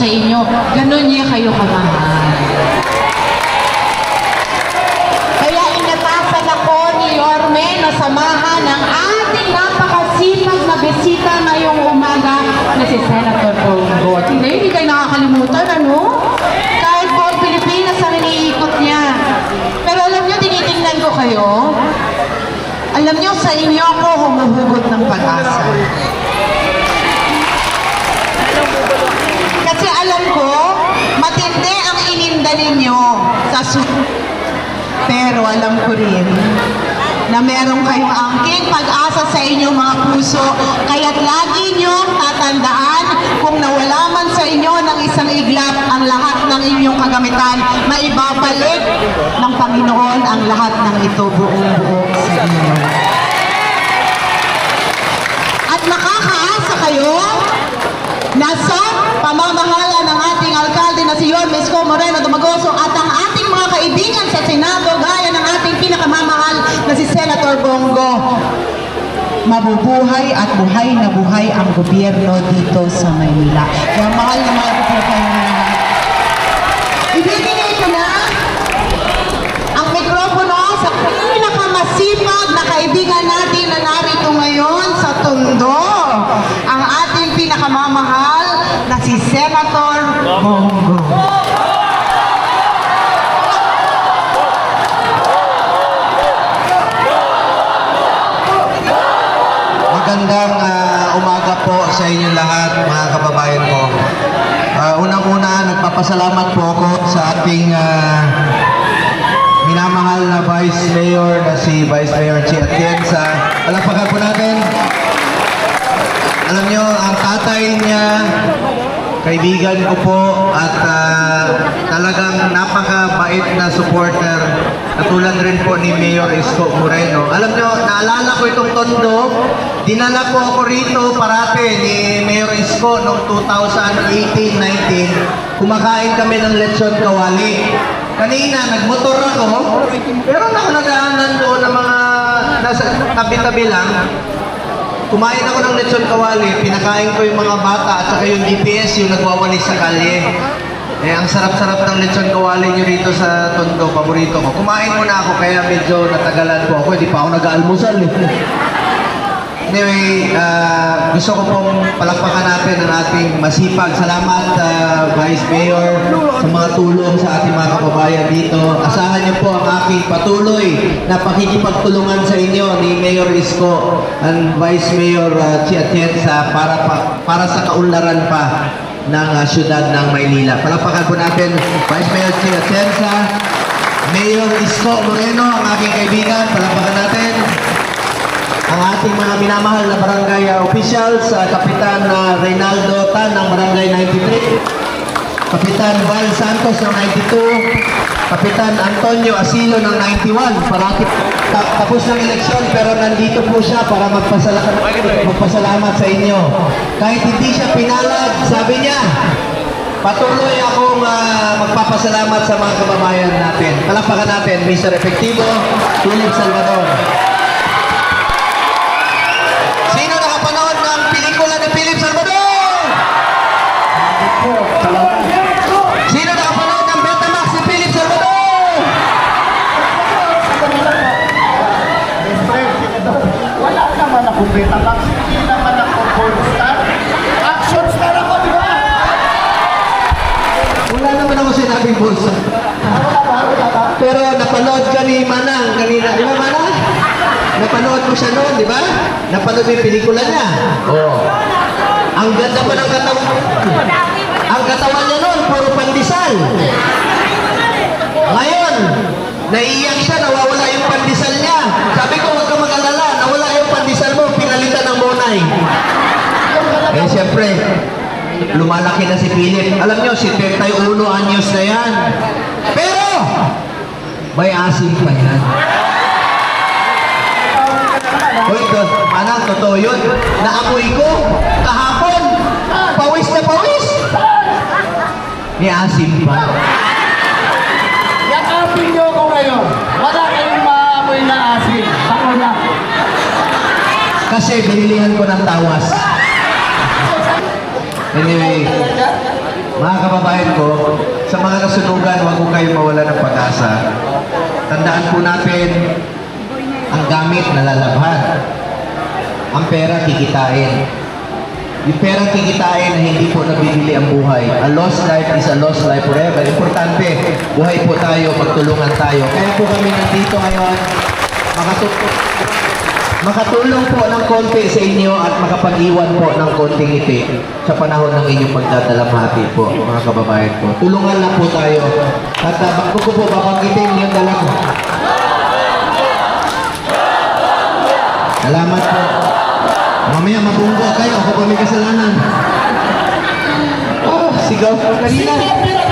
sa inyo. Ganon niya kayo kamahal. Kaya inatasan ako ni Yorme na samahan ng ating napakasipag na bisita ngayong umaga na si Senator Bongo. At hindi, hindi kayo nakakalimutan, ano? Kahit buong Pilipinas ang iniikot niya. Pero alam niyo, tinitingnan ko kayo. Alam niyo, sa inyo ako humuhugot ng pag-asa. Kasi alam ko, matindi ang ininda ninyo sa su- pero alam ko rin na meron kayong angking pag-asa sa inyong mga puso. Kaya't lagi nyo tatandaan kung nawala man sa inyo ng isang iglap ang lahat ng inyong kagamitan, maibabalik ng Panginoon ang lahat ng ito buong buo sa inyo. At makakaasa kayo na sa pamamahala ng ating alkalde na si Yorme Isko Moreno Dumagoso at ang ating mga kaibigan sa Senado ating pinakamamahal na si Senator Bongo mabubuhay at buhay na buhay ang gobyerno dito sa Maynila. Kaya mahal na mahal ko kayo lahat. Ibibigay ko na ang mikropono sa pinakamasipag na kaibigan natin na narito ngayon sa Tondo. Ang ating pinakamamahal na si Senator Bongo. Po sa inyong lahat, mga kababayan ko. Ah, Unang-una, nagpapasalamat po ako sa ating ah, minamahal na Vice Mayor na si Vice Mayor Chi Atienza. Alapakan po natin. Alam nyo, ang tatay niya, kaibigan ko po at ah, talagang napakabait na supporter. Katulad rin po ni Mayor Isko Moreno. Alam nyo, naalala ko itong tondo. Dinala po ako rito parate ni Mayor Isko noong 2018-19. Kumakain kami ng lechon kawali. Kanina, nagmotor ako, pero ako nagaanan doon ng mga nasa tabi-tabi lang. Kumain ako ng lechon kawali, pinakain ko yung mga bata at saka yung DPS yung nagwawalis sa kalye. Eh, ang sarap-sarap ng lechon kawali nyo rito sa Tondo, paborito ko. Kumain muna ako kaya medyo natagalan po ako, hindi pa ako nag-aalmusal eh. Anyway, ah, gusto ko pong palakpakan natin ang ating masipag. Salamat, ah, Vice Mayor, sa mga tulong sa ating mga kababayan dito. Asahan niyo po ang aking patuloy na pakikipagtulungan sa inyo ni Mayor Isko and Vice Mayor uh, Chi Atienza para, pa, para sa kaunlaran pa ng ah, syudad ng Maynila. Palakpakan po natin, Vice Mayor Chi Atienza, Mayor Isko Moreno, ang aking kaibigan. Palakpakan natin ang ating mga minamahal na barangay uh, officials, uh, Kapitan uh, Reynaldo Tan ng Barangay 93, Kapitan Val Santos ng 92, Kapitan Antonio Asilo ng 91. Parati ta- tapos ng eleksyon pero nandito po siya para magpasala- magpasalamat sa inyo. Kahit hindi siya pinalad, sabi niya, Patuloy akong ah, magpapasalamat sa mga kababayan natin. Palakpakan natin, Mr. Efectivo, Philip Salvador. Sino nakapanood ng pelikula ni Philip Salvador? Sino nakapanood ng Betamax ni Philip Salvador? Wala naman ako Betamax, hindi naman ako porn star. Action star ako, di ba? Wala naman ako sinabing bulsa. Pero napanood ka ni Manang kanina. Di ba Manang? Napanood mo siya noon, di ba? Napanood mo yung pelikula niya. Oo. Ang ganda pa ng katawan. Ang katawan niya noon, puro pandesal. Ngayon, naiiyak siya, nawawala yung pandesal niya. Sabi ko, huwag ka mag-alala, nawala yung pandesal mo, pinalitan ng monay. Eh, siyempre, lumalaki na si Philip. Alam niyo, si 31 anyos na yan. Pero, may asim pa yan. Uy, to, manang, totoo yun. Naamoy ko, kahapon, pawis na pawis. May asim pa. Yakapin niyo ako ngayon. Wala kayong maamoy na asin. Ako na. Kasi binilihan ko ng tawas. Anyway, mga kababayan ko, sa mga nasunugan, huwag ko kayong mawala ng pag-asa. Tandaan po natin, ang gamit nalalabhan. Ang pera kikitain. Yung pera kikitain na hindi po nabibili ang buhay. A lost life is a lost life forever. Importante, buhay po tayo, magtulungan tayo. Kaya po kami nandito ngayon, makatulong makatulong po ng konti sa inyo at makapag-iwan po ng konting ngiti sa panahon ng inyong pagdadalamhati po, mga kababayan ko. Tulungan lang po tayo. At uh, bago ko po babanggitin yung dalang. Salamat po. Mamaya mabunggo kayo, pa may kasalanan. Oh, sigaw ko kanina.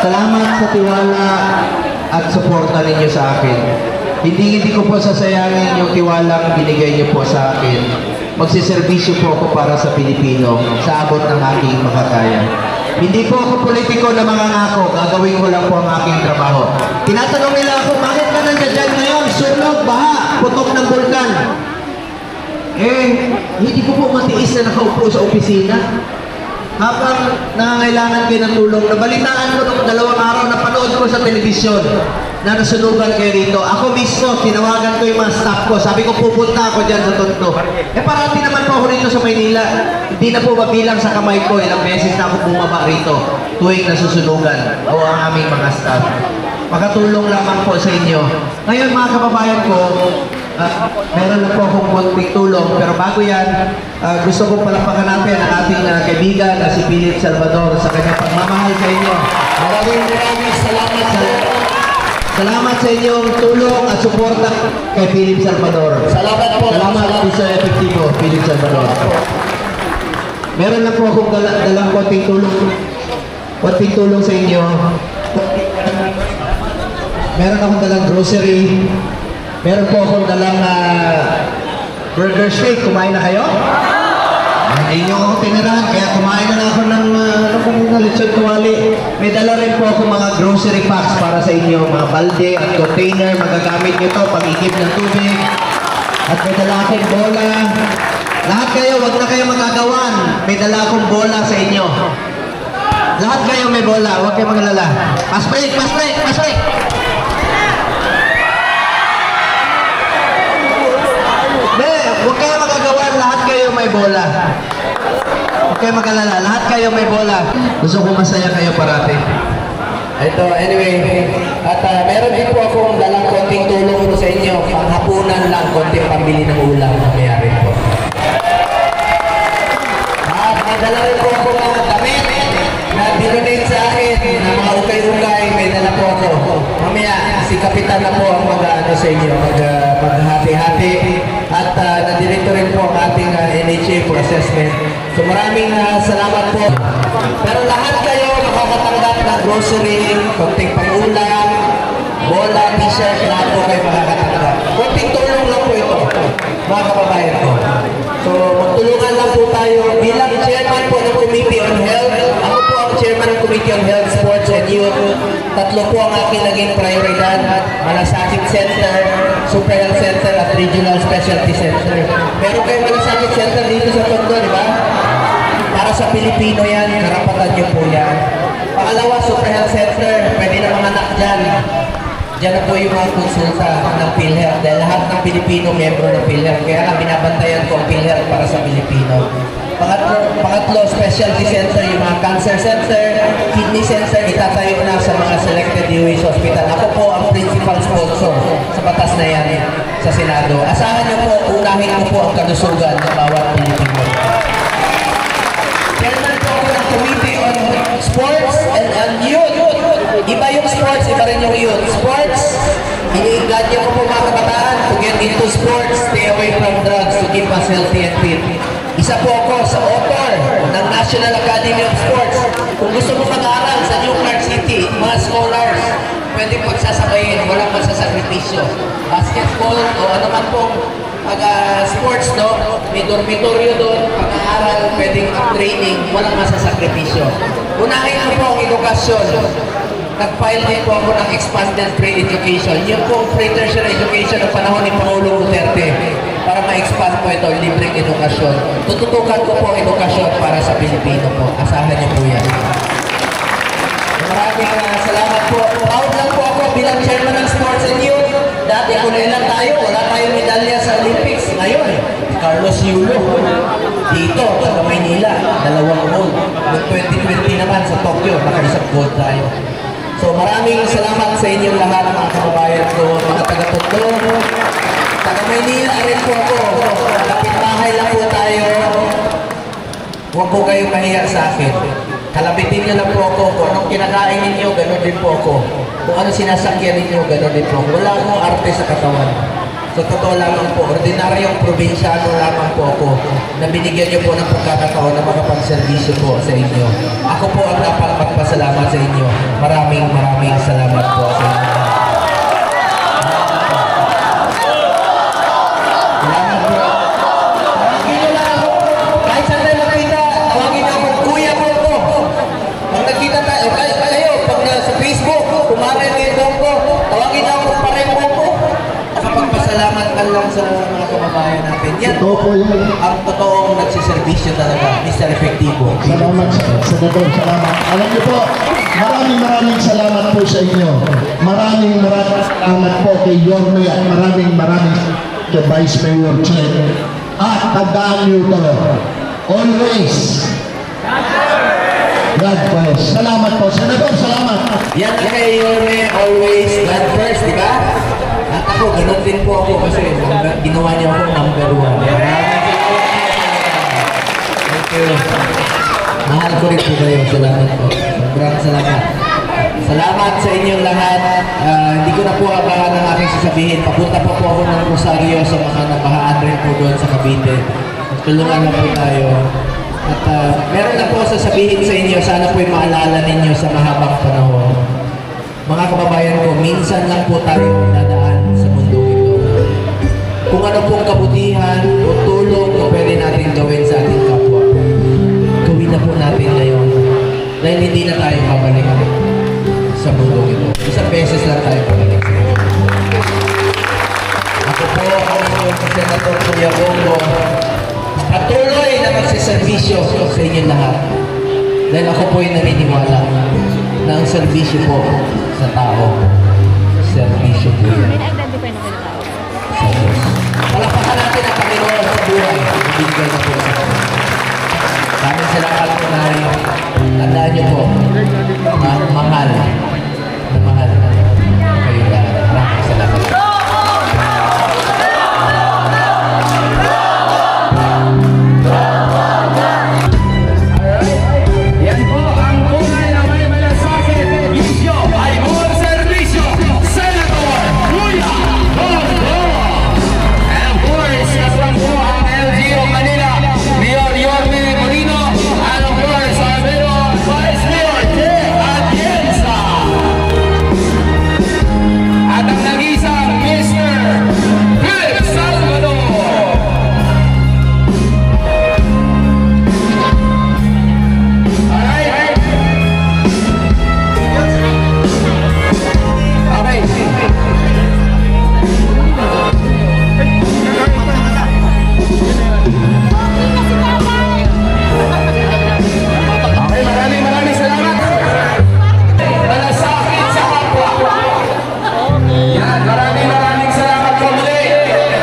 Salamat sa tiwala at suporta ninyo sa akin. Hindi hindi ko po sasayangin yung tiwalang binigay niyo po sa akin. Magsiservisyo po ako para sa Pilipino sa abot ng aking makakaya. Hindi po ako politiko na mga ngako. Gagawin ko lang po ang aking trabaho. Tinatanong nila ako, bakit ka nandiyan ngayon? Sunog, baha, putok ng bulkan. Eh, hindi ko po matiis na nakaupo sa opisina. Habang nangangailangan kayo ng tulong, nabalitaan ko nung dalawang araw na panood ko sa telebisyon na nasunugan kayo rito. Ako mismo, tinawagan ko yung mga staff ko. Sabi ko, pupunta ako dyan sa Tondo. Eh, parati naman po ako rito sa Maynila. Hindi na po mabilang sa kamay ko. Ilang beses na ako bumaba rito tuwing nasusunugan o ang aming mga staff. Makatulong lamang po sa inyo. Ngayon, mga kababayan ko, Meron na po akong konting tulong. Pero bago yan, ah, gusto ko palakpakan natin ang ating ah, kaibigan na si Philip Salvador sa kanyang pagmamahal sa inyo. Maraming maraming salamat sa Salamat sa inyong tulong at suporta kay Philip Salvador. Salamat po. Salamat po sa epektibo, Philip Salvador. Meron na po akong dala, dalang konting tulong. Konting tulong sa inyo. Meron akong dalang grocery. Meron po akong dalang ah, burger steak. Kumain na kayo? Hindi nyo ako tinirahan, kaya kumain na ako ng uh, lechon tuwali. May dala rin po ako mga grocery packs para sa inyo, mga balde at container, magagamit nyo to pag ikip ng tubig. At may dala akong bola. Lahat kayo, wag na kayo magagawan. May dala akong bola sa inyo. Lahat kayo may bola, huwag kayo magalala. Pass break, pass break, pass break. Huwag kayo magagawan, lahat kayo may bola. Huwag kayo magalala, lahat kayo may bola. Gusto ko masaya kayo parati. Ito, anyway, at uh, meron din po akong dalang konting tulong sa inyo. Panghapunan lang, konting pambili ng ulam. Mayari po. At nadala rin po ako mga si Kapitan na po ang mag-ano sa inyo, uh, maghati-hati. At uh, nandito rin po ang ating uh, NHA for assessment. So maraming uh, salamat po. Pero lahat kayo makakatanggap ng grocery, konting pangulam, bola, t-shirt, lahat po kayo makakatanggap. Kunting tulong lang po ito, mga kababayan ko. So, magtulungan lang po tayo bilang chairman po ng Committee on Health. Ako po ang chairman ng Committee on Health, Sports and Youth. Tatlo po ang aking naging prioridad. Malasakit Center, Super Health Center at Regional Specialty Center. Meron kayong Malasakit Center dito sa Tondo, di ba? Para sa Pilipino yan, karapatan niyo po yan. Pangalawa, Super Health Center, pwede na mga anak dyan. Diyan na po yung mga konsulta ng PhilHealth dahil lahat ng Pilipino membro ng PhilHealth. Kaya nga binabantayan ko ang PhilHealth para sa Pilipino. Pangatlo, pangatlo, specialty center, yung mga cancer center, kidney center, itatayo na sa mga selected DOH hospital. Ako po ang principal sponsor sa batas na yan sa Senado. Asahan niyo po, unahin ko po ang kalusugan ng bawat Pilipino. Chairman po ako ng Committee on Sports and, and Youth. Iba yung sports, iba rin yung youth. Sports, iniingadyo ko po mga kabataan to get into sports, stay away from drugs to keep us healthy and fit. Isa po ako sa author ng National Academy of Sports. Kung gusto mo mag-aaral sa New Clark City, mga scholars, pwede pagsasabayin, walang masasakripisyo. Basketball o ano man pong pag-sports, no? May dormitoryo doon, pag-aaral, pwedeng training, walang masasakripisyo. Unahin ko po ang edukasyon. Nag-file din po ako ng expanded pre-education. Yung po pre-tertiary education ng panahon ni Pangulong Duterte para ma-expand po ito, libreng edukasyon. Tututukan ko po edukasyon para sa Pilipino po. Asahan niyo po yan. Maraming uh, salamat po. Proud lang po ako bilang chairman ng Sports and Youth. Dati kulay lang tayo, wala tayong medalya sa Olympics. Ngayon, Carlos Yulo. Dito, sa Maynila, dalawang gold. Noong 2020 naman sa Tokyo, nakaisang gold tayo. So maraming salamat sa inyong lahat mga kababayan ko, mga taga-Tondo. Taga Maynila rin po ako. Kapit-bahay lang po tayo. Huwag po kayong mahiya sa akin. Kalabitin niyo lang po ako. Kung anong kinakain ninyo, gano'n din po ako. Kung ano sinasakyan ninyo, gano'n din po ako. Wala akong arte sa katawan. Sa totoo lamang po, ordinaryong probinsyano lamang po ako na binigyan niyo po ng pagkakataon na makapagservisyo po sa inyo. Ako po ang napapagpasalamat sa inyo. Maraming maraming salamat po sa inyo. Ka lang sa mga kababayan natin. Yan Ito po yan. ang totoong nagsiservisyo talaga, Mr. Efectivo. Salamat, Senador. Salamat. Alam niyo po, maraming maraming salamat po sa inyo. Maraming maraming salamat po kay Yorme at maraming maraming kay Vice Mayor Chen. At tandaan niyo to, always, God first. Salamat po. Senador, salamat. Yan kay Yorme, always God first, di ba? Ako, ganun din po ako kasi ginawa niya ako number one. Thank you. Mahal ko rin po kayo. Salamat po. Sobrang salamat. Salamat sa inyong lahat. Ah, hindi ko na po abangan ang aking sasabihin. Papunta pa po ako ng Rosario sa mga nabahaan rin po doon sa Cavite. Tulungan na po tayo. At ah, meron na po sasabihin sa inyo. Sana po'y maalala ninyo sa mahabang panahon. Mga kababayan ko, minsan lang po tayo dadaan. Kung ano pong kabutihan o tulong na pwede natin gawin sa ating kapwa, gawin na po natin ngayon. Dahil hindi na tayo babalik sa mundo ito. Isang beses lang tayo babalik. Ako po ang inyong Senator Kuya Bongo. Patuloy na magsiservisyo sa inyong lahat. Dahil ako po ay naniniwala na ang serbisyo po sa tao, serbisyo po yan Palakpakan natin ang Panginoon sa buhay. Ibigay na po sa buhay. Dahil sila kalang na tandaan niyo po, ang mahal.